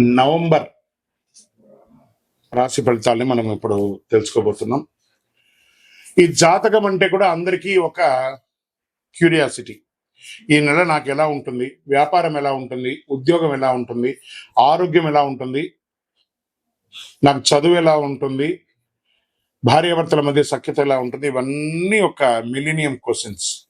November రాశి ఫలితాలని మనం ఇప్పుడు తెలుసుకోబోతున్నాం. ఈ జాతకం అంటే కూడా అందరికీ ఒక క్యూరియాసిటీ. ఈ నెల నాకు ఎలా ఉంటుంది? వ్యాపారం ఎలా ఉంటుంది? ఉద్యోగం ఎలా ఉంటుంది? ఆరోగ్యం ఎలా ఉంటుంది? నాకు చదువు ఎలా ఉంటుంది? భార్యాభర్తల మధ్య సఖ్యత ఎలా ఉంటుంది? ఇవన్నీ ఒక మిలీనియం క్వశ్చన్స్.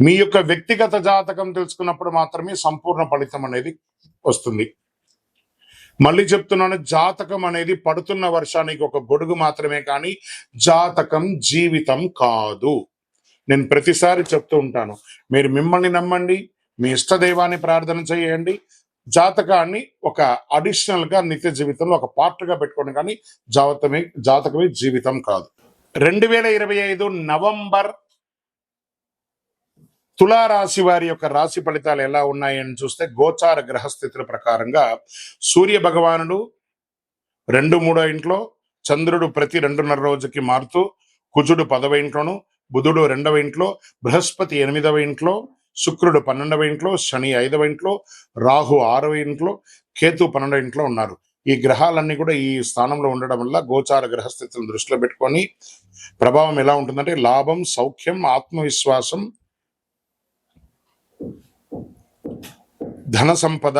మీ యొక్క వ్యక్తిగత జాతకం తెలుసుకున్నప్పుడు మాత్రమే సంపూర్ణ ఫలితం అనేది వస్తుంది. మళ్ళీ చెప్తున్నాను జాతకం అనేది పడుతున్న వర్షానికి ఒక గొడుగు మాత్రమే కానీ జాతకం జీవితం కాదు. నేను ప్రతిసారి చెప్తూ ఉంటాను మీరు మిమ్మల్ని నమ్మండి మీ ఇష్టదైవాన్ని ప్రార్థన చేయండి. జాతకాన్ని ఒక అడిషనల్గా నిత్య జీవితంలో ఒక పార్ట్గా పెట్టుకోండి కానీ జాతకమే జాతకమే జీవితం కాదు. రెండు వేల ఇరవై ఐదు నవంబర్ తులారాశి వారి యొక్క రాశి ఫలితాలు ఎలా ఉన్నాయని చూస్తే గోచార గ్రహస్థితుల ప్రకారంగా సూర్య భగవానుడు రెండు మూడో ఇంట్లో చంద్రుడు ప్రతి రెండున్నర రోజుకి మారుతూ కుజుడు పదవ ఇంట్లోను బుధుడు రెండవ ఇంట్లో బృహస్పతి ఎనిమిదవ ఇంట్లో శుక్రుడు పన్నెండవ ఇంట్లో శని ఐదవ ఇంట్లో రాహు ఆరవ ఇంట్లో కేతు పన్నెండవ ఇంట్లో ఉన్నారు. ఈ గ్రహాలన్నీ కూడా ఈ స్థానంలో ఉండడం వల్ల గోచార గ్రహస్థితులను దృష్టిలో పెట్టుకొని ప్రభావం ఎలా ఉంటుందంటే లాభం సౌఖ్యం ఆత్మవిశ్వాసం ధన సంపద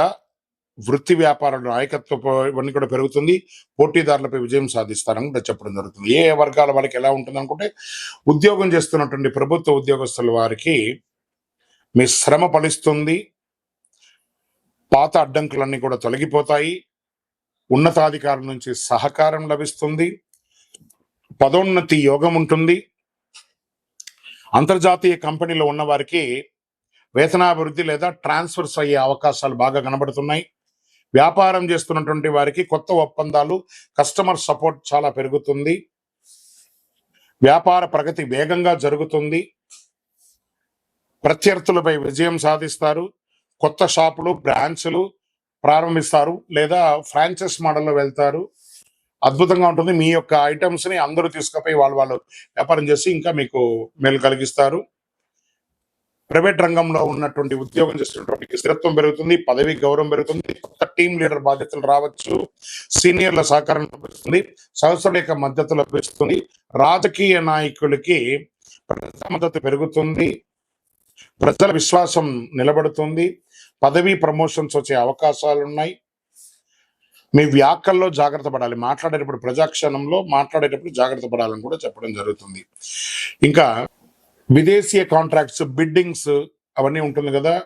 వృత్తి వ్యాపారాల నాయకత్వ ఇవన్నీ కూడా పెరుగుతుంది. పోటీదారులపై విజయం సాధిస్తారని కూడా చెప్పడం జరుగుతుంది. ఏ ఏ వర్గాల వాళ్ళకి ఎలా ఉంటుంది అనుకుంటే ఉద్యోగం చేస్తున్నటువంటి ప్రభుత్వ ఉద్యోగస్తుల వారికి మీ శ్రమ ఫలిస్తుంది. పాత అడ్డంకులన్నీ కూడా తొలగిపోతాయి. ఉన్నతాధికారుల నుంచి సహకారం లభిస్తుంది. పదోన్నతి యోగం ఉంటుంది. అంతర్జాతీయ కంపెనీలో ఉన్న వారికి వేతనాభివృద్ధి లేదా ట్రాన్స్ఫర్స్ అయ్యే అవకాశాలు బాగా కనబడుతున్నాయి. వ్యాపారం చేస్తున్నటువంటి వారికి కొత్త ఒప్పందాలు కస్టమర్ సపోర్ట్ చాలా పెరుగుతుంది. వ్యాపార ప్రగతి వేగంగా జరుగుతుంది. ప్రత్యర్థులపై విజయం సాధిస్తారు. కొత్త షాపులు బ్రాంచ్లు ప్రారంభిస్తారు లేదా ఫ్రాంచైజ్ మోడల్లో వెళ్తారు. అద్భుతంగా ఉంటుంది. మీ యొక్క ఐటమ్స్ని అందరూ తీసుకుపోయి వాళ్ళు వాళ్ళు వ్యాపారం చేసి ఇంకా మీకు మేలు కలిగిస్తారు. ప్రైవేట్ రంగంలో ఉన్నటువంటి ఉద్యోగం చేస్తున్నటువంటి స్థిరత్వం పెరుగుతుంది పదవి గౌరవం పెరుగుతుంది కొత్త టీం లీడర్ బాధ్యతలు రావచ్చు సీనియర్ల సహకారం లభిస్తుంది సంస్థల యొక్క మద్దతు లభిస్తుంది రాజకీయ నాయకులకి ప్రజా మద్దతు పెరుగుతుంది ప్రజల విశ్వాసం నిలబడుతుంది పదవి ప్రమోషన్స్ వచ్చే అవకాశాలు ఉన్నాయి. మీ వ్యాఖ్యల్లో జాగ్రత్త పడాలి మాట్లాడేటప్పుడు ప్రజాక్షణంలో మాట్లాడేటప్పుడు జాగ్రత్త పడాలని కూడా చెప్పడం జరుగుతుంది. ఇంకా విదేశీయ కాంట్రాక్ట్స్ బిడ్డింగ్స్ అవన్నీ ఉంటుంది కదా.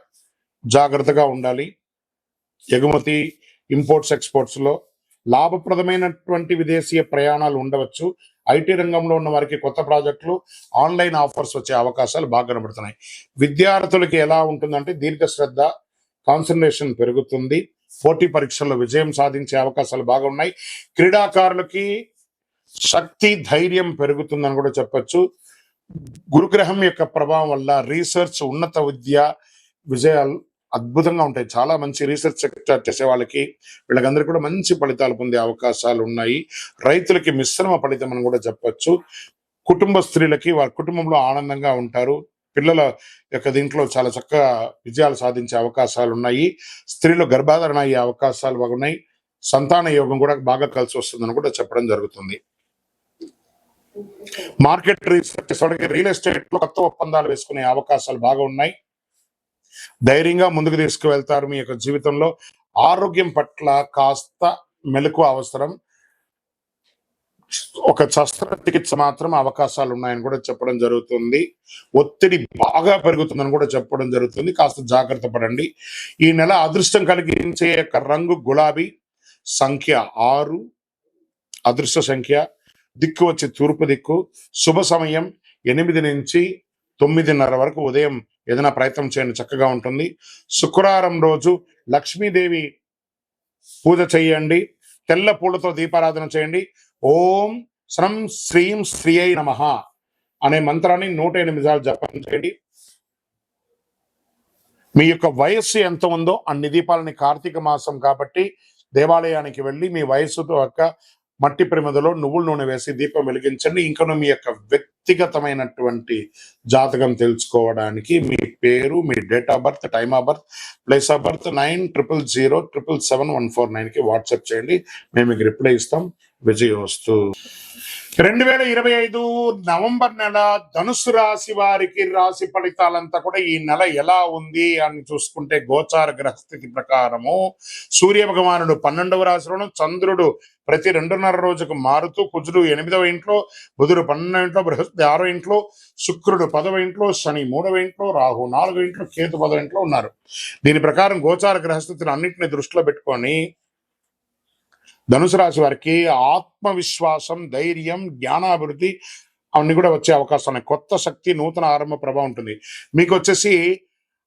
జాగ్రత్తగా ఉండాలి. ఎగుమతి ఇంపోర్ట్స్ ఎక్స్పోర్ట్స్లో లాభప్రదమైనటువంటి విదేశీయ ప్రయాణాలు ఉండవచ్చు. ఐటీ రంగంలో ఉన్న వారికి కొత్త ప్రాజెక్టులు ఆన్లైన్ ఆఫర్స్ వచ్చే అవకాశాలు బాగా కనబడుతున్నాయి. విద్యార్థులకి ఎలా ఉంటుందంటే దీర్ఘ శ్రద్ధ కాన్సన్ట్రేషన్ పెరుగుతుంది. పోటీ పరీక్షల్లో విజయం సాధించే అవకాశాలు బాగా ఉన్నాయి. క్రీడాకారులకి శక్తి ధైర్యం పెరుగుతుందని కూడా చెప్పచ్చు. గురుగ్రహం యొక్క ప్రభావం వల్ల రీసెర్చ్ ఉన్నత విద్య విజయాలు అద్భుతంగా ఉంటాయి. చాలా మంచి రీసెర్చ్ సెక్టర్ చేసే వాళ్ళకి వీళ్ళకందరికీ కూడా మంచి ఫలితాలు పొందే అవకాశాలు ఉన్నాయి. రైతులకి మిశ్రమ ఫలితం అని కూడా చెప్పొచ్చు. కుటుంబ స్త్రీలకి వారి కుటుంబంలో ఆనందంగా ఉంటారు. పిల్లల యొక్క దీంట్లో చాలా చక్కగా విజయాలు సాధించే అవకాశాలు ఉన్నాయి. స్త్రీలు గర్భాధారణ అయ్యే అవకాశాలు బాగున్నాయి. సంతాన యోగం కూడా బాగా కలిసి వస్తుందని కూడా చెప్పడం జరుగుతుంది. మార్కెట్ రీసెర్చ్ చేసేవాడికి రియల్ ఎస్టేట్లో కొత్త ఒప్పందాలు వేసుకునే అవకాశాలు బాగా ఉన్నాయి. ధైర్యంగా ముందుకు తీసుకువెళ్తారు మీ యొక్క జీవితంలో. ఆరోగ్యం పట్ల కాస్త మెలకు అవసరం. ఒక శస్త్రచికిత్స మాత్రం అవకాశాలు ఉన్నాయని కూడా చెప్పడం జరుగుతుంది. ఒత్తిడి బాగా పెరుగుతుందని కూడా చెప్పడం జరుగుతుంది. కాస్త జాగ్రత్త పడండి. ఈ నెల అదృష్టం కలిగించే యొక్క రంగు గులాబీ సంఖ్య ఆరు. అదృష్ట సంఖ్య దిక్కు వచ్చి తూర్పు దిక్కు. శుభ సమయం ఎనిమిది నుంచి తొమ్మిదిన్నర వరకు ఉదయం ఏదైనా ప్రయత్నం చేయండి చక్కగా ఉంటుంది. శుక్రవారం రోజు లక్ష్మీదేవి పూజ చేయండి. తెల్ల పూలతో దీపారాధన చేయండి. ఓం శ్రం శ్రీం శ్రీ అయి నమ అనే మంత్రాన్ని నూట ఎనిమిది సార్లు జపం చేయండి. మీ యొక్క వయస్సు ఎంత ఉందో అన్ని దీపాలని కార్తీక మాసం కాబట్టి దేవాలయానికి వెళ్ళి మీ వయస్సుతో యొక్క మట్టి ప్రమిదలో నువ్వుల నూనె వేసి దీపం వెలిగించండి. ఇంకను మీ యొక్క వ్యక్తిగతమైనటువంటి జాతకం తెలుసుకోవడానికి మీ పేరు మీ date of birth time of birth place of birth nine triple zero triple seven one four నైన్కి వాట్సాప్ చేయండి. మేము మీకు రిప్లై ఇస్తాం. విజయోస్తు. రెండు వేల ఇరవై ఐదు నవంబర్ నెల ధనుసు రాశి వారికి రాశి ఫలితాలంతా కూడా ఈ నెల ఎలా ఉంది అని చూసుకుంటే గోచార గ్రహస్థితి ప్రకారము సూర్య భగవానుడు పన్నెండవ రాశిలోను చంద్రుడు ప్రతి రెండున్నర రోజుకు మారుతూ కుజుడు ఎనిమిదవ ఇంట్లో బుధుడు పన్నెండవ ఇంట్లో బృహస్పతి ఆరో ఇంట్లో శుక్రుడు పదవ ఇంట్లో శని మూడవ ఇంట్లో రాహు నాలుగో ఇంట్లో కేతు పదవ ఇంట్లో ఉన్నారు. దీని ప్రకారం గోచార గ్రహస్థితిని అన్నింటిని దృష్టిలో పెట్టుకొని ధనుసు రాశి వారికి ఆత్మవిశ్వాసం ధైర్యం జ్ఞానాభివృద్ధి అవన్నీ కూడా వచ్చే అవకాశం ఉన్నాయి. కొత్త శక్తి నూతన ఆరంభ ప్రభావం ఉంటుంది. మీకు వచ్చేసి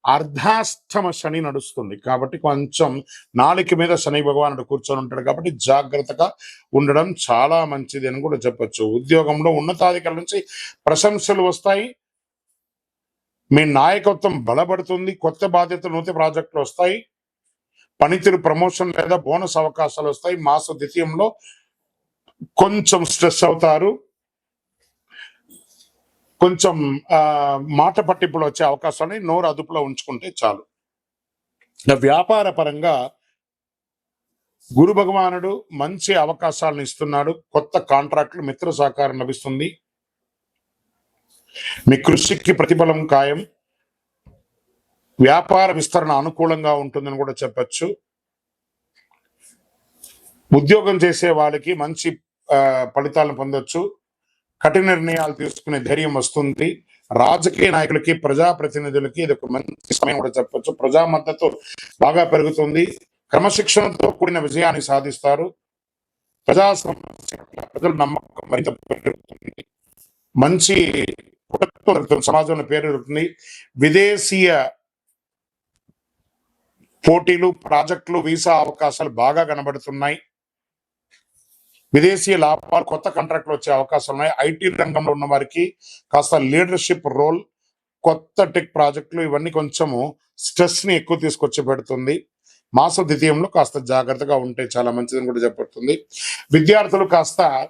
అర్ధాష్టమ శని నడుస్తుంది. కాబట్టి కొంచెం నాలుక మీద శని భగవానుడు కూర్చొని ఉంటాడు కాబట్టి జాగ్రత్తగా ఉండడం చాలా మంచిది అని కూడా చెప్పచ్చు. ఉద్యోగంలో ఉన్నతాధికారుల నుంచి ప్రశంసలు వస్తాయి. మీ నాయకత్వం బలపడుతుంది. కొత్త బాధ్యతలు నూతన ప్రాజెక్టులు వస్తాయి. పనితీరు ప్రమోషన్ లేదా బోనస్ అవకాశాలు వస్తాయి. మాస ద్వితీయంలో కొంచెం స్ట్రెస్ అవుతారు. కొంచెం మాట పట్టింపులు వచ్చే అవకాశాన్ని నోరు అదుపులో ఉంచుకుంటే చాలు. వ్యాపార పరంగా గురు భగవానుడు మంచి అవకాశాలను ఇస్తున్నాడు. కొత్త కాంట్రాక్టులు మిత్ర సహకారం లభిస్తుంది. మీ కృషికి ప్రతిఫలం ఖాయం. వ్యాపార విస్తరణ అనుకూలంగా ఉంటుందని కూడా చెప్పచ్చు. ఉద్యోగం చేసే వాళ్ళకి మంచి ఫలితాలను పొందొచ్చు. కఠిన నిర్ణయాలు తీసుకునే ధైర్యం వస్తుంది. రాజకీయ నాయకులకి ప్రజాప్రతినిధులకి ఇది ఒక మంచి సమయం కూడా చెప్పచ్చు. ప్రజా మద్దతు బాగా పెరుగుతుంది. క్రమశిక్షణతో కూడిన విజయాన్ని సాధిస్తారు. ప్రజా ప్రజల నమ్మకం మరింత పెరుగుతుంది. మంచి సమాజంలో పేరు పెరుగుతుంది. విదేశీయ పోటీలు ప్రాజెక్టులు వీసా అవకాశాలు బాగా కనబడుతున్నాయి. విదేశీ లాభాలు కొత్త కాంట్రాక్ట్లు వచ్చే అవకాశాలు ఉన్నాయి. ఐటీ రంగంలో ఉన్న వారికి కాస్త లీడర్షిప్ రోల్ కొత్త టెక్ ప్రాజెక్టులు ఇవన్నీ కొంచెము స్ట్రెస్ని ఎక్కువ తీసుకొచ్చి పెడుతుంది. మాస ద్వితీయంలో కాస్త జాగ్రత్తగా ఉంటే చాలా మంచిదని కూడా చెప్పబడుతుంది. విద్యార్థులు కాస్త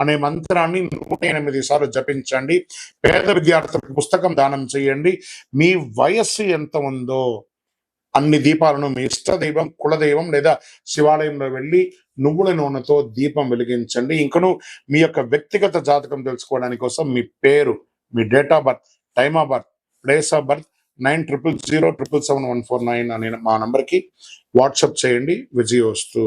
అనే మంత్రాన్ని నూట ఎనిమిది సార్లు జపించండి. పేద విద్యార్థులకు పుస్తకం దానం చేయండి. మీ వయస్సు ఎంత ఉందో అన్ని దీపాలను మీ ఇష్ట దైవం కులదైవం లేదా శివాలయంలో వెళ్ళి నువ్వుల నూనెతో దీపం వెలిగించండి. ఇంకను మీ యొక్క వ్యక్తిగత జాతకం తెలుసుకోవడానికి కోసం మీ పేరు మీ date of birth time of birth place of birth nine triple zero triple seven one four nine అనే మా నంబర్కి వాట్సాప్ చేయండి. విజయోస్తు.